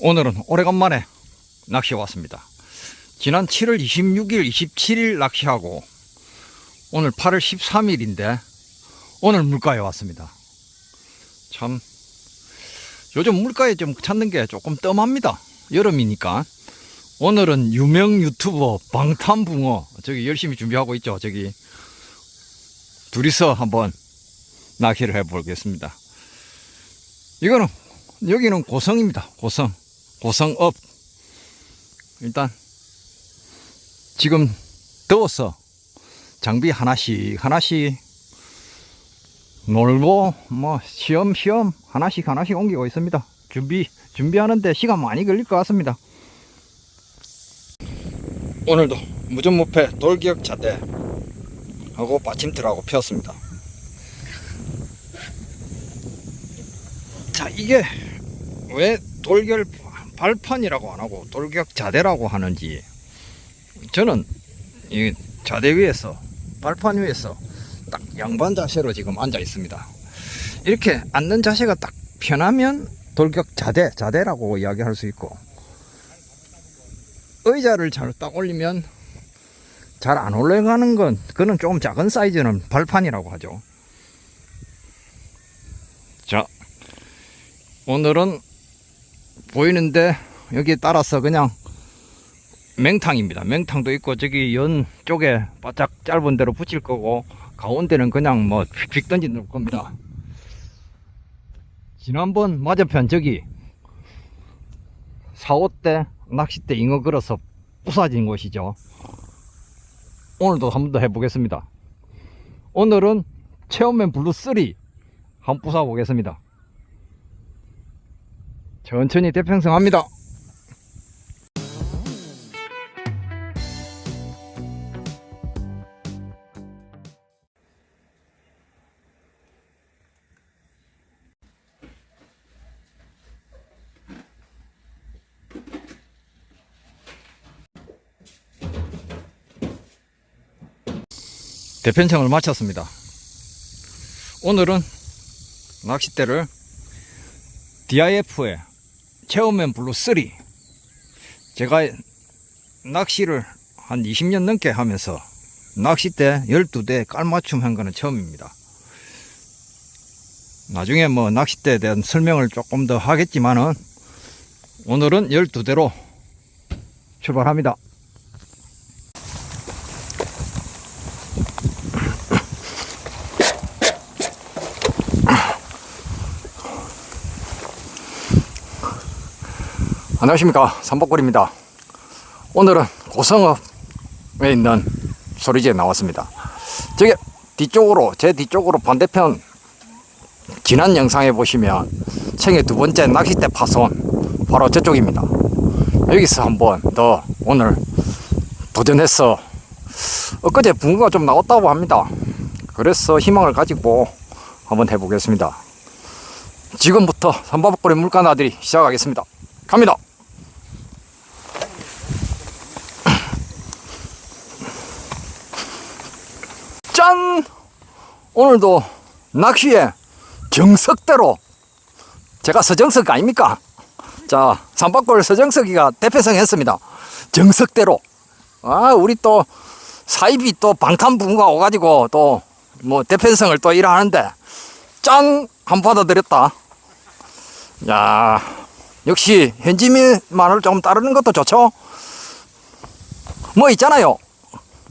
오늘은 오래간만에 낚시 왔습니다. 지난 7월 26일, 27일 낚시하고 오늘 8월 13일인데 오늘 물가에 왔습니다. 참 요즘 물가에 좀 찾는 게 조금 뜸합니다. 여름이니까. 오늘은 유명 유튜버 방탄붕어 저기 열심히 준비하고 있죠. 저기 둘이서 한번 낚시를 해보겠습니다. 이거는 여기는 고성입니다. 고성. 고성업. 일단 지금 더워서 장비 하나씩 하나씩 놀고 뭐 시험 시험 하나씩 하나씩 옮기고 있습니다. 준비 준비하는데 시간 많이 걸릴 것 같습니다. 오늘도 무전무패 돌기역 자대 하고 받침틀하고 폈습니다. 자 이게 왜 돌결 발판이라고 안 하고 돌격 자대라고 하는지 저는 이 자대 위에서 발판 위에서 딱 양반 자세로 지금 앉아 있습니다. 이렇게 앉는 자세가 딱 편하면 돌격 자대 자대라고 이야기할 수 있고 의자를 잘 딱 올리면 잘 안 올라가는 건 그는 조금 작은 사이즈는 발판이라고 하죠. 자 오늘은 보이는데 여기에 따라서 그냥 맹탕입니다. 맹탕도 있고 저기 연 쪽에 바짝 짧은 데로 붙일 거고 가운데는 그냥 뭐 휙휙 던지 놓을 겁니다. 지난번 맞은편 저기 4, 5대 낚싯대 잉어 걸어서 부사진 곳이죠. 오늘도 한 번 더 해보겠습니다. 오늘은 체험맨 블루 3 한번 부사 보겠습니다. 천천히 대평성합니다. 대편성을 마쳤습니다. 오늘은 낚싯대를 DIF의 체험맨 블루 3 제가 낚시를 한 20년 넘게 하면서 낚싯대 12대 깔맞춤 한 거는 처음입니다. 나중에 뭐 낚싯대에 대한 설명을 조금 더 하겠지만은 오늘은 12대로 출발합니다. 안녕하십니까. 삼복골입니다. 오늘은 고성읍에 있는 소리지에 나왔습니다. 저기 뒤쪽으로 제 뒤쪽으로 반대편 지난 영상에 보시면 생애 두 번째 낚싯대 파손 바로 저쪽입니다. 여기서 한번 더 오늘 도전해서 엊그제 붕어가 좀 나왔다고 합니다. 그래서 희망을 가지고 한번 해보겠습니다. 지금부터 삼바복골의 물가나들이 시작하겠습니다. 갑니다 짠! 오늘도 낚시에 정석대로 제가 서정석 아닙니까? 자, 삼박골 서정석이가 대표성 했습니다. 정석대로. 아, 우리 또 사입이 또 방탄부가 오가지고 또 뭐 대표성을 또 일하는데 짠! 한 받아들였다. 야, 역시 현지민 말을 조금 따르는 것도 좋죠? 뭐 있잖아요.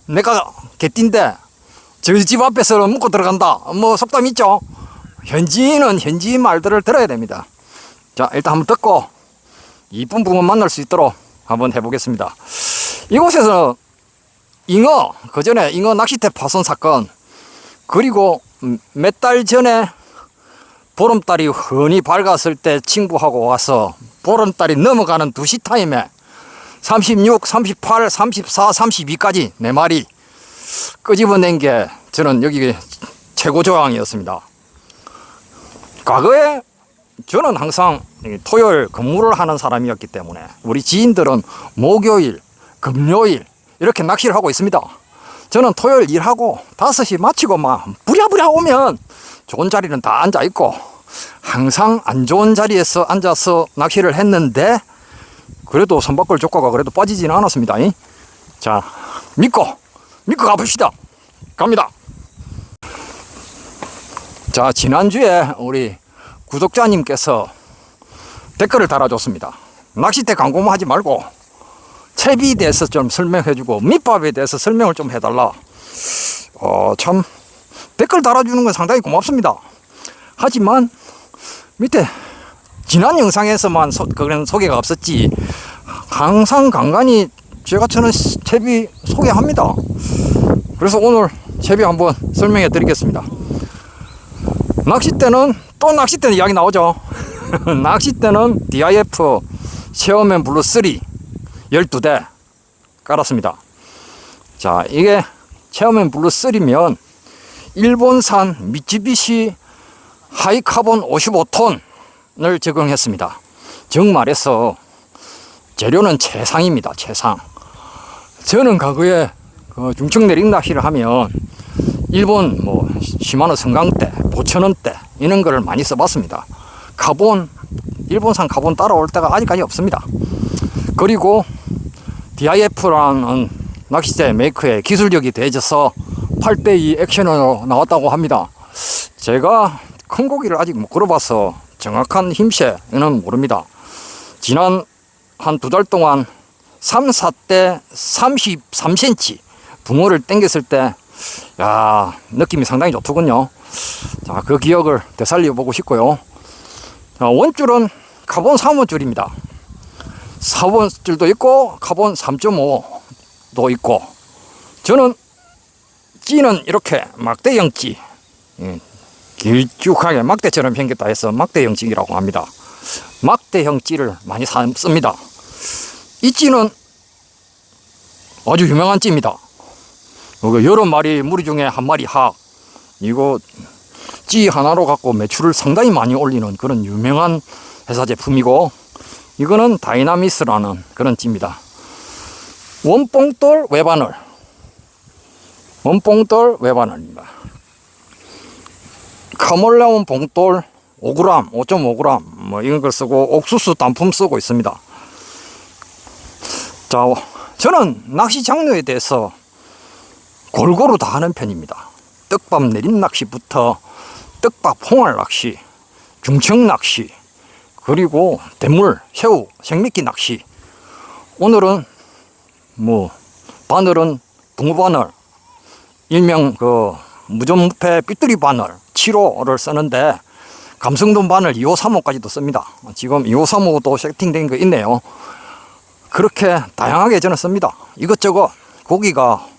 내가 개띠인데 저희 집 앞에서 묶고 들어간다. 뭐 속담 있죠? 현지인은 현지 말들을 들어야 됩니다. 자, 일단 한번 듣고 이쁜 붕어 만날 수 있도록 한번 해보겠습니다. 이곳에서 잉어, 그 전에 잉어 낚싯대 파손 사건, 그리고 몇 달 전에 보름달이 흔히 밝았을 때 친구하고 와서 보름달이 넘어가는 2시 타임에 36, 38, 34, 32까지 네 마리 끄집어낸 게 저는 여기 최고 조항이었습니다. 과거에 저는 항상 토요일 근무를 하는 사람이었기 때문에 우리 지인들은 목요일, 금요일 이렇게 낚시를 하고 있습니다. 저는 토요일 일하고 5시 마치고 막 부랴부랴 오면 좋은 자리는 다 앉아 있고 항상 안 좋은 자리에서 앉아서 낚시를 했는데 그래도 선박걸 조과가 그래도 빠지지는 않았습니다. 이. 자, 믿고, 믿고 가봅시다. 갑니다. 자, 지난주에 우리 구독자님께서 댓글을 달아줬습니다. 낚싯대 광고만 하지 말고 채비에 대해서 좀 설명해주고 밑밥에 대해서 설명을 좀 해달라. 어, 참 댓글 달아주는 건 상당히 고맙습니다. 하지만 밑에 지난 영상에서만 소, 그런 소개가 없었지 항상 간간히 제가 저는 채비 소개합니다. 그래서 오늘 채비 한번 설명해 드리겠습니다. 낚싯대는 또 낚싯대 이야기 나오죠. 낚싯대는 DIF 체어맨 블루 3 12대 깔았습니다. 자, 이게 체어맨 블루 3면 일본산 미쯔비시 하이카본 55톤을 적용했습니다. 즉 말해서 재료는 최상입니다. 최상. 저는 과거에 그 중청 내륙 낚시를 하면 일본 뭐 시마노 성강대, 보천원대 이런 거를 많이 써봤습니다. 카본 일본산 카본 따라올 때가 아직까지 없습니다. 그리고 DIF라는 낚싯대 메이커의 기술력이 대해져서 8대2 액션으로 나왔다고 합니다. 제가 큰 고기를 아직 못 걸어봐서 정확한 힘새는 모릅니다. 지난 한 두 달 동안 3, 4대 33cm 붕어를 당겼을 때, 야, 느낌이 상당히 좋더군요. 자, 그 기억을 되살려 보고 싶고요. 자, 원줄은 카본 3원줄입니다. 4원줄도 있고, 카본 3.5도 있고, 저는 찌는 이렇게 막대형 찌, 예, 길쭉하게 막대처럼 생겼다 해서 막대형 찌라고 합니다. 막대형 찌를 많이 사- 씁니다. 이 찌는 아주 유명한 찌입니다. 이거 여러 마리 무리 중에 한 마리 하. 이거 찌 하나로 갖고 매출을 상당히 많이 올리는 그런 유명한 회사 제품이고 이거는 다이나미스라는 그런 찌입니다. 원뽕돌 외바늘. 원뽕돌 외바늘입니다. 카몰레온 봉돌 5g, 5.5g 뭐 이런 걸 쓰고 옥수수 단품 쓰고 있습니다. 자, 저는 낚시 장르에 대해서 골고루 다 하는 편입니다. 떡밥 내린 낚시부터 떡밥 홍알 낚시, 중청 낚시, 그리고 대물, 새우, 생미끼 낚시. 오늘은 뭐 바늘은 붕어 바늘, 일명 그 무전무패 삐뚤이 바늘 7호를 쓰는데 감성돈 바늘 2호, 3호까지도 씁니다. 지금 2호, 3호도 세팅된 거 있네요. 그렇게 다양하게 저는 씁니다. 이것저것 고기가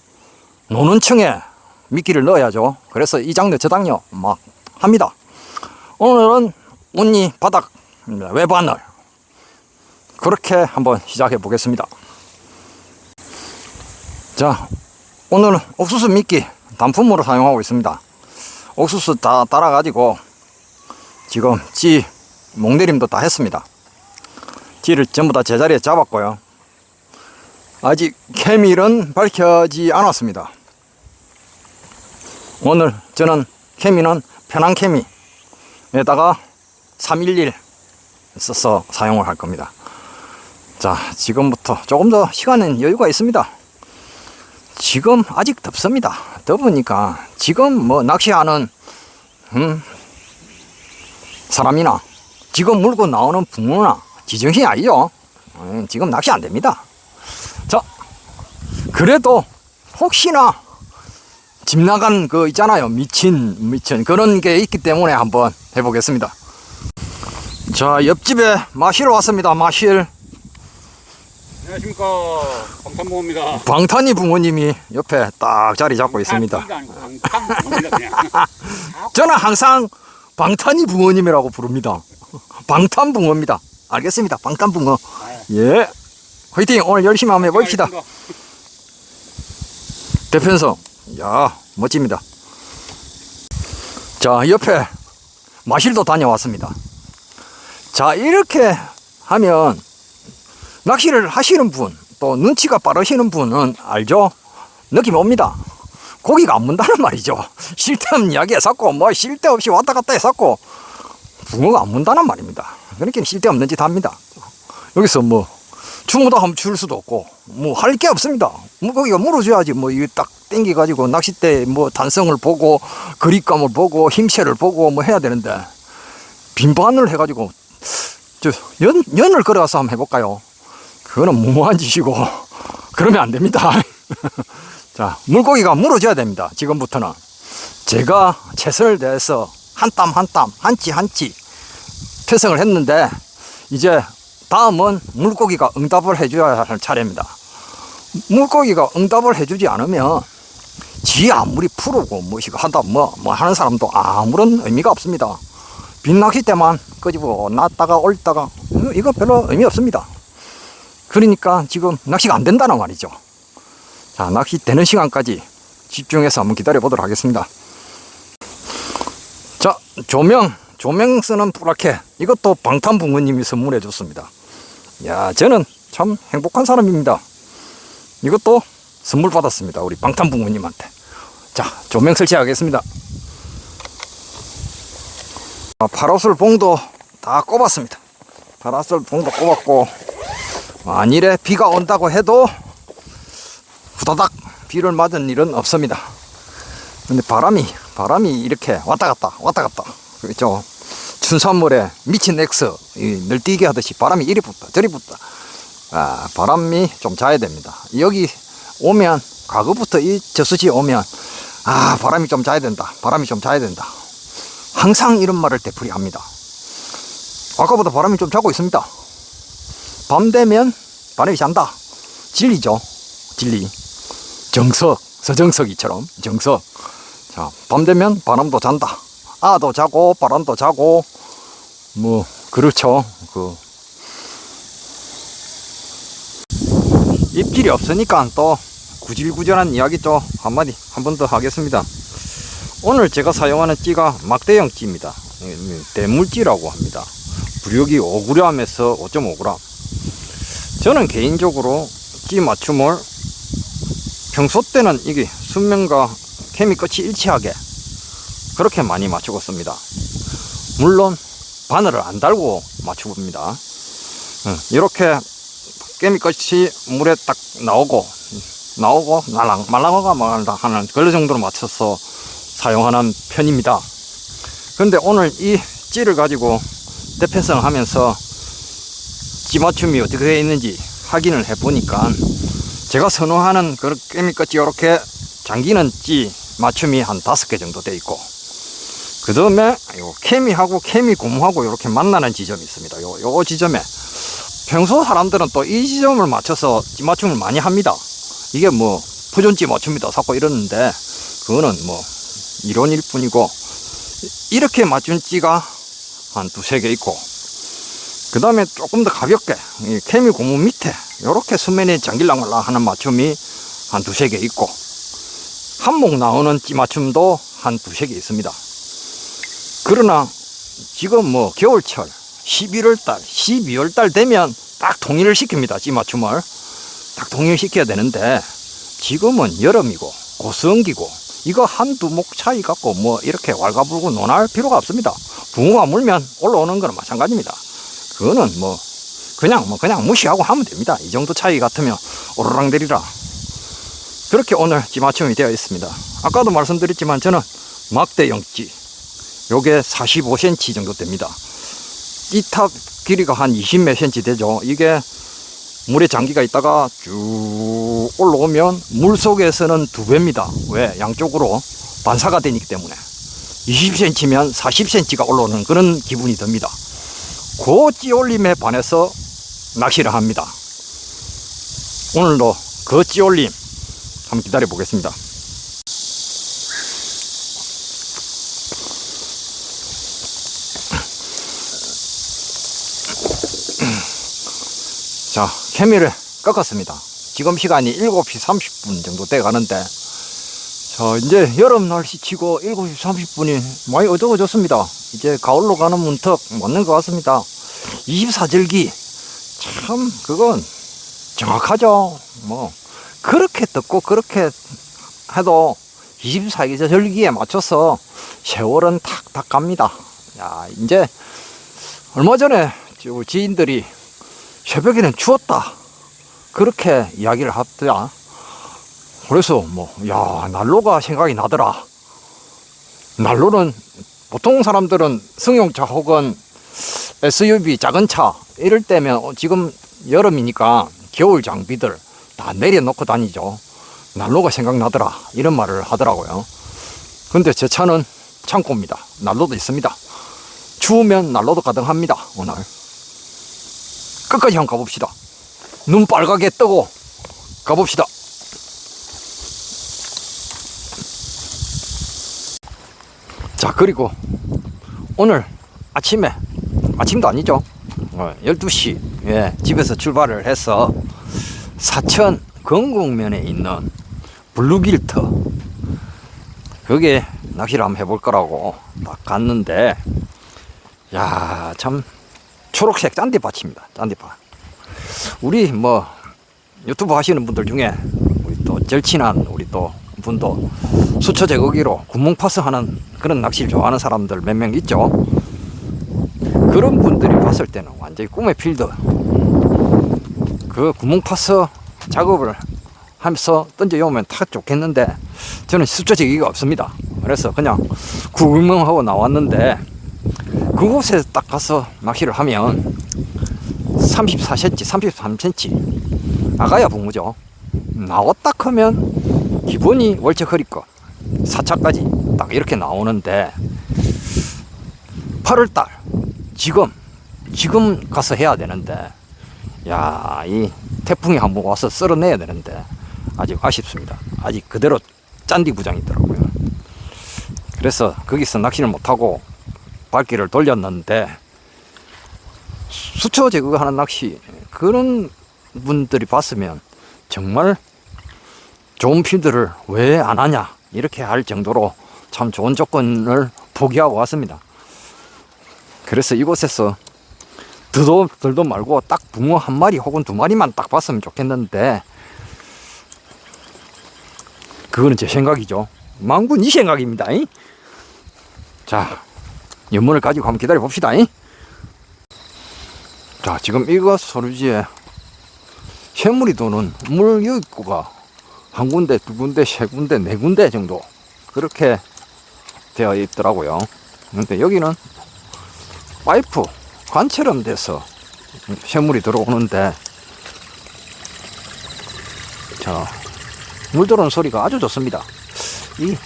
노는 층에 미끼를 넣어야죠. 그래서 이 장르 저 장르 막 합니다. 오늘은 온니 바닥 외바늘 그렇게 한번 시작해 보겠습니다. 자, 오늘은 옥수수 미끼 단품으로 사용하고 있습니다. 옥수수 다 따라가지고 지금 찌 목내림도 다 했습니다. 찌를 전부 다 제자리에 잡았고요. 아직 케밀은 밝혀지 않았습니다. 오늘 저는 케미는 편한 케미에다가 311 써서 사용을 할 겁니다. 자, 지금부터 조금 더 시간은 여유가 있습니다. 지금 아직 덥습니다. 더우니까 지금 뭐 낚시하는 음, 사람이나 지금 물고 나오는 붕어나 지정신이 아니죠. 음, 지금 낚시 안 됩니다. 자, 그래도 혹시나 집 나간 그 있잖아요. 미친, 미친. 그런 게 있기 때문에 한번 해보겠습니다. 자, 옆집에 마실 왔습니다. 마실. 안녕하십니까 방탄모입니다. 방탄이 부모님이 옆에 딱 자리 잡고 있습니다. 저는 항상 방탄이 붕어님이라고 부릅니다. 방탄붕어입니다. 알겠습니다. 방탄붕어. 예. 화이팅! 오늘 열심히 한번 해봅시다. 대편성. 야, 멋집니다. 자, 옆에 마실도 다녀왔습니다. 자, 이렇게 하면 낚시를 하시는 분, 또 눈치가 빠르시는 분은 알죠? 느낌 옵니다. 고기가 안 문다는 말이죠. 쓸데없는 이야기 했었고, 뭐 쓸데없이 왔다 갔다 했었고, 붕어가 안 문다는 말입니다. 그러니까 쓸데없는 짓 합니다. 여기서 뭐, 주무다 하면 줄 수도 없고 뭐 할 게 없습니다. 물고기가 물어줘야지 뭐 이게 딱 땡겨 가지고 낚싯대 뭐 단성을 보고 그립감을 보고 힘체를 보고 뭐 해야 되는데 빈반을 해가지고 저 연, 연을 걸어가서 한번 해볼까요? 그거는 무모한 짓이고 그러면 안 됩니다. 자 물고기가 물어줘야 됩니다. 지금부터는 제가 최선을 다해서 한 땀 한 땀 한치 한치 편성을 했는데 이제 다음은 물고기가 응답을 해줘야 할 차례입니다. 물고기가 응답을 해주지 않으면 지 아무리 푸르고 뭐시고 한다 뭐, 뭐 하는 사람도 아무런 의미가 없습니다. 빈낚시 때만 끄집어 놨다가 올다가 이거- 이거 별로 의미 없습니다. 그러니까 지금 낚시가 안 된다는 말이죠. 자, 낚시 되는 시간까지 집중해서 한번 기다려 보도록 하겠습니다. 자, 조명, 조명 쓰는 뿌라케. 이것도 방탄 부모님이 선물해 줬습니다. 야, 저는 참 행복한 사람입니다. 이것도 선물 받았습니다. 우리 방탄 부모님한테. 자, 조명 설치하겠습니다. 아, 파라솔 봉도 다 꼽았습니다. 파라솔 봉도 꼽았고, 만일에 비가 온다고 해도 후다닥 비를 맞은 일은 없습니다. 근데 바람이 바람이 이렇게 왔다 갔다 왔다 갔다 그렇죠 춘산물에 미친 엑스 이 늘뛰기 하듯이 바람이 이리 붙다 저리 붙다. 아 바람이 좀 자야 됩니다. 여기 오면 과거부터 이 저수지 오면 아 바람이 좀 자야 된다 바람이 좀 자야 된다. 항상 이런 말을 되풀이합니다. 아까보다 바람이 좀 자고 있습니다. 밤 되면 바람이 잔다. 진리죠. 진리. 정석 서정석이처럼 정석. 자, 밤 되면 바람도 잔다. 아도 자고, 바람도 자고, 뭐, 그렇죠. 그. 입질이 없으니까 또 구질구질한 이야기 또 한마디 한 번 더 하겠습니다. 오늘 제가 사용하는 찌가 막대형 찌입니다. 이 대물찌라고 합니다. 부력이 5g에서 5.5g. 저는 개인적으로 찌 맞춤을 평소 때는 이게 순면과 케미 끝이 일치하게 그렇게 많이 맞추고 습니다 물론 바늘을 안 달고. 응, 이렇게 깨미 끝이 물에 딱 나오고 나오고 말랑 말랑어가 말랑 하는 그런 정도로 맞춰서 사용하는 편입니다. 그런데 오늘 이 찌를 가지고 대패성 하면서 찌 맞춤이 어떻게 되어 있는지 확인을 해 보니까 제가 선호하는 그 깨미 끝이 이렇게 잠기는 찌 맞춤이 한 다섯 개 정도 돼 있고 그 다음에 요 케미하고 케미 고무하고 이렇게 만나는 지점이 있습니다. 요, 요 지점에 평소 사람들은 또 이 지점을 맞춰서 찌 맞춤을 많이 합니다. 이게 뭐 푸존찌 맞춤이다 자꾸 이러는데 그거는 뭐 이론일 뿐이고 이렇게 맞춘 찌가 한 두세 개 있고 그 다음에 조금 더 가볍게 이 케미 고무 밑에 이렇게 수면에 잠길랑말랑 하는 맞춤이 한 두세 개 있고 한목 나오는 찌 맞춤도 한 두세 개 있습니다. 그러나 지금 뭐 겨울철 11월 달, 12월 달 되면 딱 통일을 시킵니다. 찌 맞춤을. 딱 통일을 시켜야 되는데 지금은 여름이고 고성기고 이거 한두 목 차이 갖고 뭐 이렇게 왈가불고 논할 필요가 없습니다. 붕어가 물면 올라오는 거는 마찬가지입니다. 그거는 뭐 그냥 뭐 그냥 무시하고 하면 됩니다. 이 정도 차이 같으면 오르락내리라 그렇게 오늘 찌맞춤이 되어 있습니다. 아까도 말씀드렸지만 저는 막대형찌 요게 45cm 정도 됩니다. 찌탑 길이가 한 20몇 cm 되죠. 이게 물에 장기가 있다가 쭉 올라오면 물 속에서는 두 배입니다. 왜? 양쪽으로 반사가 되기 때문에 20cm면 40cm가 올라오는 그런 기분이 듭니다. 그 찌올림에 반해서 낚시를 합니다. 오늘도 그 찌올림 한번 기다려 보겠습니다. 자, 케미를 꺾었습니다. 지금 시간이 7시 30분 정도 돼 가는데, 자, 이제 여름 날씨 치고 7시 30분이 많이 어두워졌습니다. 이제 가을로 가는 문턱 맞는 것 같습니다. 24절기. 참, 그건 정확하죠. 뭐, 그렇게 듣고 그렇게 해도 24절기에 맞춰서 세월은 탁탁 갑니다. 야, 이제 얼마 전에 저 지인들이 새벽에는 추웠다. 그렇게 이야기를 하더라. 그래서 뭐, 야, 난로가 생각이 나더라. 난로는 보통 사람들은 승용차 혹은 SUV 작은 차 이럴 때면 어, 지금 여름이니까 겨울 장비들 다 내려놓고 다니죠. 난로가 생각나더라. 이런 말을 하더라고요. 근데 제 차는 창고입니다. 난로도 있습니다. 추우면 난로도 가능합니다. 오늘. 끝까지 한번 가봅시다. 눈 빨갛게 뜨고 가봅시다. 자, 그리고 오늘 아침에, 아침도 아니죠. 어, 12시, 예, 집에서 출발을 해서 사천 건국면에 있는 블루길터, 거기에 낚시를 한번 해볼 거라고 딱 갔는데, 야, 참, 초록색 짠디밭입니다. 짠디밭. 우리 뭐, 유튜브 하시는 분들 중에, 우리 또 절친한 우리 또 분도 수초 제거기로 구멍 파스 하는 그런 낚시를 좋아하는 사람들 몇 명 있죠. 그런 분들이 봤을 때는 완전히 꿈의 필드. 그 구멍 파스 작업을 하면서 던져오면 탁 좋겠는데 저는 수초 제기가 없습니다. 그래서 그냥 구멍하고 나왔는데 그곳에 딱 가서 낚시를 하면 34cm, 33cm 아가야 붕어죠. 나왔다 하면 기본이 월척 허리거 4차까지 딱 이렇게 나오는데 8월달 지금 지금 가서 해야 되는데 야 이 태풍이 한번 와서 쓸어내야 되는데 아직 아쉽습니다. 아직 그대로 짠디 부장이 있더라고요. 그래서 거기서 낚시를 못하고 발길을 돌렸는데 수초 제거하는 낚시 그런 분들이 봤으면 정말 좋은 필드를 왜 안 하냐 이렇게 할 정도로 참 좋은 조건을 포기하고 왔습니다. 그래서 이곳에서 드도 들도 말고 딱 붕어 한 마리 혹은 두 마리만 딱 봤으면 좋겠는데 그거는 제 생각이죠. 망군 이 생각입니다. 이? 자, 연문을 가지고 한번 기다려 봅시다. 이? 자, 지금 이거 소류지에 샘물이 도는 물 유입구가 한 군데, 두 군데, 세 군데, 네 군데 정도 그렇게 되어 있더라고요. 근데 여기는 파이프 관처럼 돼서 샘물이 들어오는데 자, 물 들어오는 소리가 아주 좋습니다. 이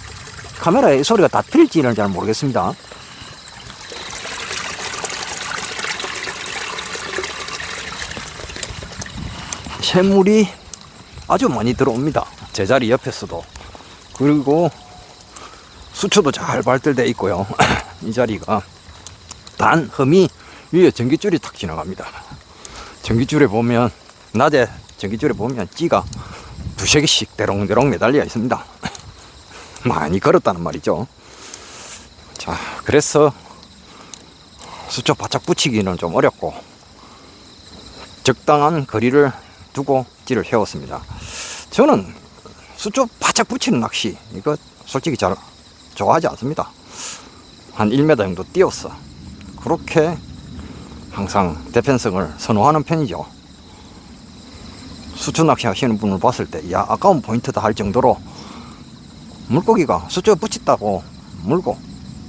카메라에 이 소리가 다 들릴지는 잘 모르겠습니다. 샘물이 아주 많이 들어옵니다. 제자리 옆에서도. 그리고 수초도 잘 발달돼 있고요. 이 자리가 단 흠이 위에 전기줄이 탁 지나갑니다. 전기줄에 보면 낮에 전기줄에 보면 찌가 두세 개씩 대롱대롱 매달려 있습니다. 많이 걸었다는 말이죠. 자, 그래서 수초 바짝 붙이기는 좀 어렵고 적당한 거리를 두고 찌를 해왔습니다. 저는 수초 바짝 붙이는 낚시 이거 솔직히 잘 좋아하지 않습니다. 한 1m 정도 띄었어. 그렇게 항상 대편성을 선호하는 편이죠. 수초 낚시 하시는 분을 봤을 때, 야, 아까운 포인트다 할 정도로 물고기가 수초에 붙였다고 물고,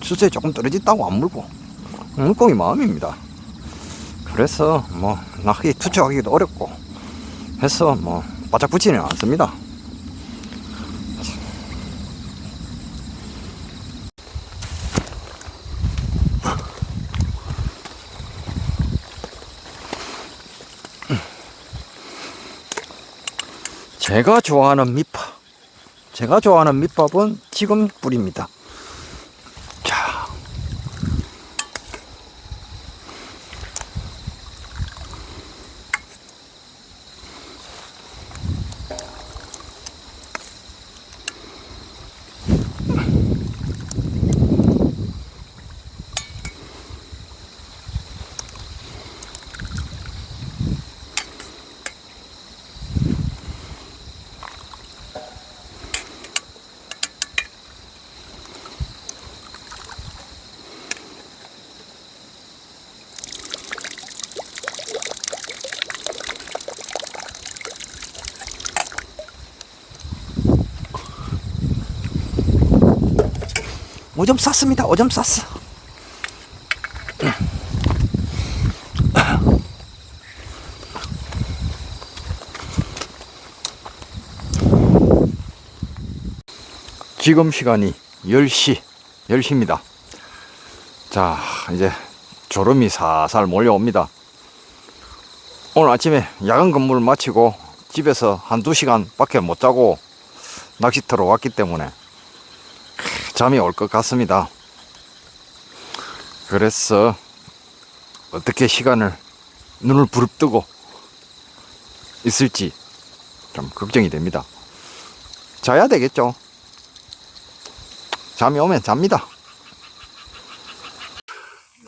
수초에 조금 떨어졌다고 안 물고, 물고기 마음입니다. 그래서 뭐, 낚시 투척하기도 어렵고, 해서 뭐, 바짝 붙이는 않습니다. 제가 좋아하는 밑밥. 제가 좋아하는 밑밥은 지금 뿌립니다. 오점 쌌습니다. 오점 쌌어. 지금 시간이 10시, 10시입니다. 자, 이제 졸음이 살살 몰려옵니다. 오늘 아침에 야간 근무를 마치고 집에서 한두 시간 밖에 못 자고 낚시터로 왔기 때문에 잠이 올 것 같습니다. 그래서 어떻게 시간을 눈을 부릅뜨고 있을지 좀 걱정이 됩니다. 자야 되겠죠. 잠이 오면 잡니다.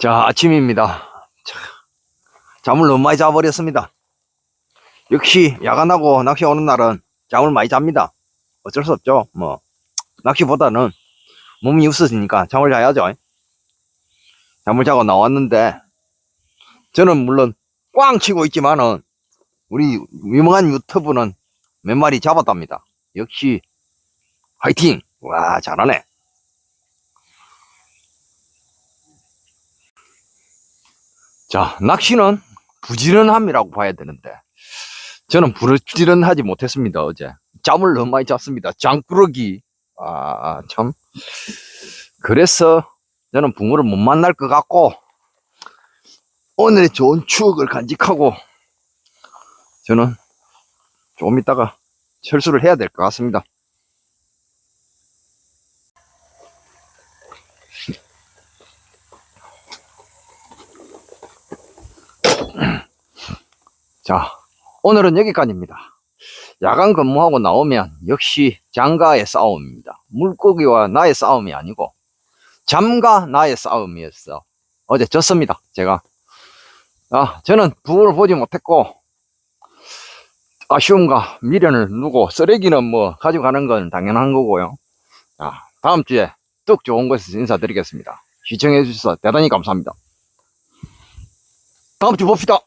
자, 아침입니다. 자, 잠을 너무 많이 자버렸습니다. 역시 야간하고 낚시 오는 날은 잠을 많이 잡니다. 어쩔 수 없죠. 뭐, 낚시보다는 몸이 없어지니까 잠을 자야죠. 잠을 자고 나왔는데, 저는 물론 꽝 치고 있지만은, 우리 유명한 유튜브는 몇 마리 잡았답니다. 역시, 화이팅! 와, 잘하네. 자, 낚시는 부지런함이라고 봐야 되는데, 저는 부지런하지 못했습니다, 어제. 잠을 너무 많이 잤습니다. 장꾸러기. 아, 참. 그래서 저는 붕어를 못 만날 것 같고, 오늘의 좋은 추억을 간직하고, 저는 좀 이따가 철수를 해야 될 것 같습니다. 자, 오늘은 여기까지입니다. 야간 근무하고 나오면 역시 장가의 싸움입니다. 물고기와 나의 싸움이 아니고 잠과 나의 싸움이었어. 어제 졌습니다. 제가. 아, 저는 부을 보지 못했고 아쉬움과 미련을 누고 쓰레기는 뭐 가져가는 건 당연한 거고요. 자, 다음 주에 뚝 좋은 곳에서 인사드리겠습니다. 시청해 주셔서 대단히 감사합니다. 다음 주 봅시다.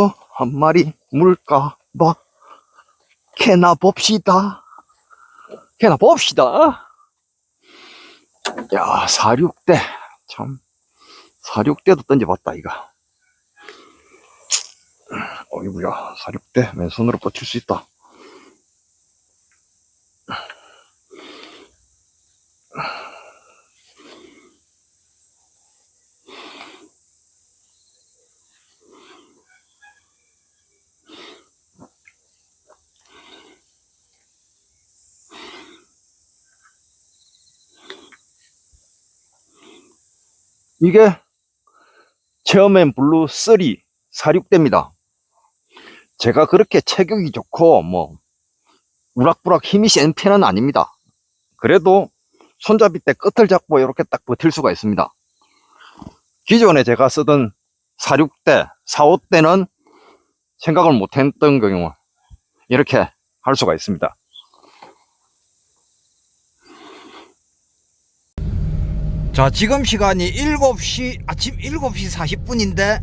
어, 한 마리 물까 봐 캐나 봅시다. 캐나 봅시다. 야, 46대. 참. 46대도 던져봤다, 이거. 어이구야, 46대. 맨손으로 뻗칠 수 있다. 이게 체어맨 블루 3 46대입니다. 제가 그렇게 체격이 좋고 뭐 우락부락 힘이 센 편은 아닙니다. 그래도 손잡이 때 끝을 잡고 이렇게 딱 버틸 수가 있습니다. 기존에 제가 쓰던 46대, 45대는 생각을 못했던 경우 이렇게 할 수가 있습니다. 자, 지금 시간이 7시, 아침 7시 40분인데,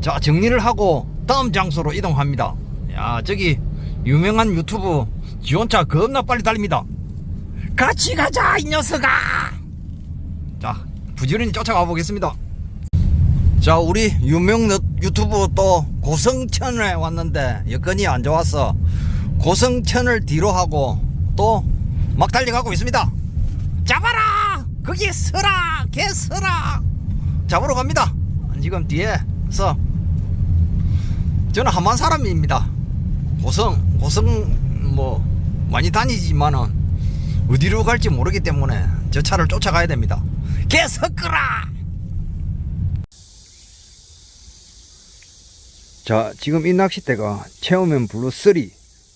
자, 정리를 하고 다음 장소로 이동합니다. 야, 저기, 유명한 유튜브 지원차 겁나 빨리 달립니다. 같이 가자, 이 녀석아! 자, 부지런히 쫓아가 보겠습니다. 자, 우리 유명 유- 유튜브 또 고성천에 왔는데, 여건이 안 좋아서 고성천을 뒤로 하고 또 막 달려가고 있습니다. 잡아라! 거기 서라! 개 서라! 잡으러 갑니다. 지금 뒤에서 저는 한만 사람입니다. 고성, 고성 뭐 많이 다니지만은 어디로 갈지 모르기 때문에 저 차를 쫓아가야 됩니다. 개 섞으라! 자, 지금 이 낚싯대가 체험엔 블루 3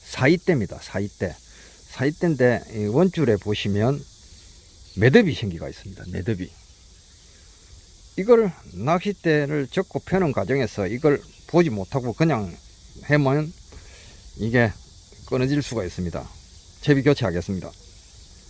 4이대입니다. 4이대. 4이대인데 이 원줄에 보시면 매듭이 생기가 있습니다. 매듭이. 이걸 낚싯대를 접고 펴는 과정에서 이걸 보지 못하고 그냥 해면 이게 끊어질 수가 있습니다. 채비 교체하겠습니다.